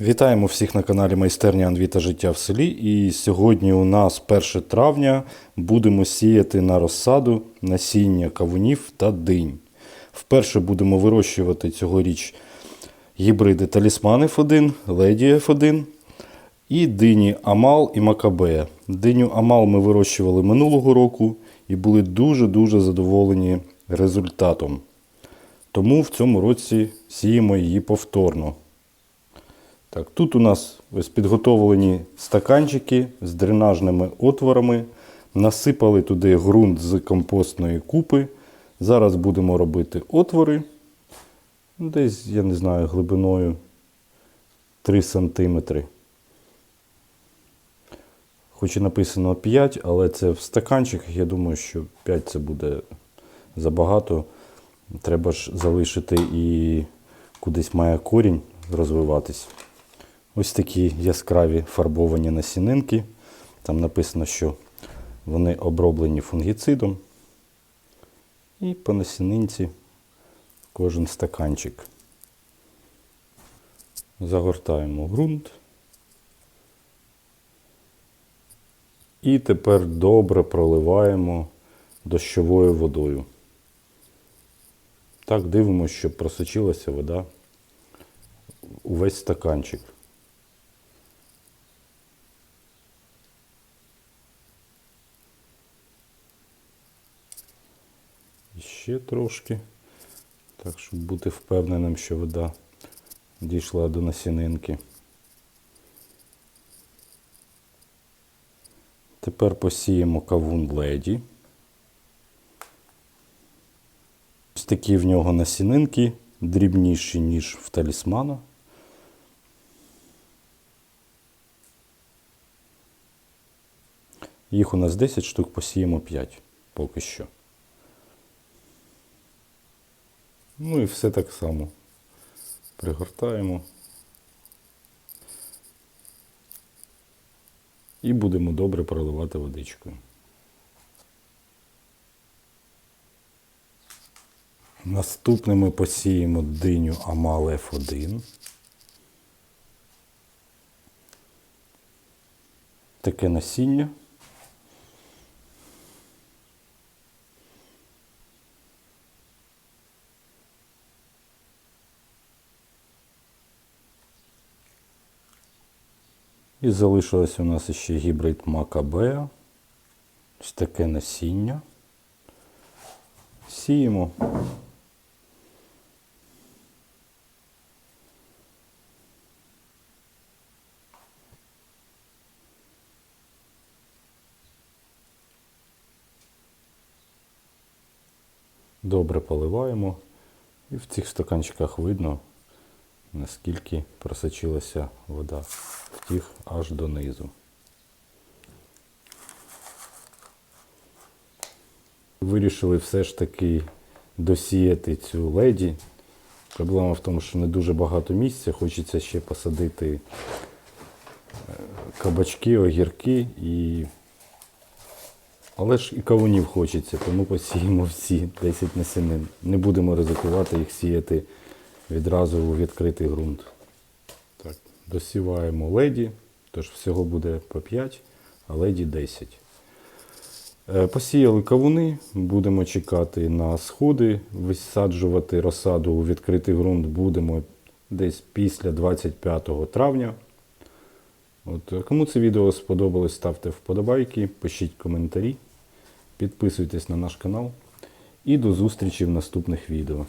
Вітаємо всіх на каналі Майстерня Анві та життя в селі. І сьогодні у нас 1 травня будемо сіяти на розсаду насіння кавунів та динь. Вперше будемо вирощувати цьогоріч гібриди талісмани F1, Леді F1 і дині Амал і Макабея. Диню Амал ми вирощували минулого року і були дуже-дуже задоволені результатом. Тому в цьому році сіємо її повторно. Так, тут у нас ось підготовлені стаканчики з дренажними отворами. Насипали туди ґрунт з компостної купи. Зараз будемо робити отвори. Десь, я не знаю, глибиною 3 см. Хоч і написано 5, але це в стаканчиках. Я думаю, що 5 це буде забагато. Треба ж залишити і кудись має корінь розвиватись. Ось такі яскраві фарбовані насінинки. Там написано, що вони оброблені фунгіцидом. І по насінинці кожен стаканчик. Загортаємо ґрунт. І тепер добре проливаємо дощовою водою. Так дивимося, щоб просочилася вода увесь стаканчик. І ще трошки. Так, щоб бути впевненим, що вода дійшла до насінинки. Тепер посіємо кавун леді. Ось такі в нього насінинки, дрібніші, ніж в талісмана. Їх у нас 10 штук, посіємо 5 поки що. Ну і все так само. Пригортаємо. І будемо добре проливати водичкою. Наступне ми посіємо диню Амал F1. Таке насіння. І залишилось у нас ще гібрид Макабея. Ось таке насіння. Сіємо. Добре поливаємо. І в цих стаканчиках видно, наскільки просочилася вода. Втік аж донизу. Вирішили все ж таки досіяти цю леді. Проблема в тому, що не дуже багато місця. Хочеться ще посадити е, кабачки, огірки і. Але ж і кавунів хочеться, тому посіємо всі 10 насінин. Не будемо ризикувати їх сіяти відразу у відкритий ґрунт. Так, Досіваємо леді, тож всього буде по 5, а леді 10. Е, Посіяли кавуни, будемо чекати на сходи, висаджувати розсаду у відкритий ґрунт будемо десь після 25 травня. От, е, кому це відео сподобалось, ставте вподобайки, пишіть коментарі, підписуйтесь на наш канал і до зустрічі в наступних відео.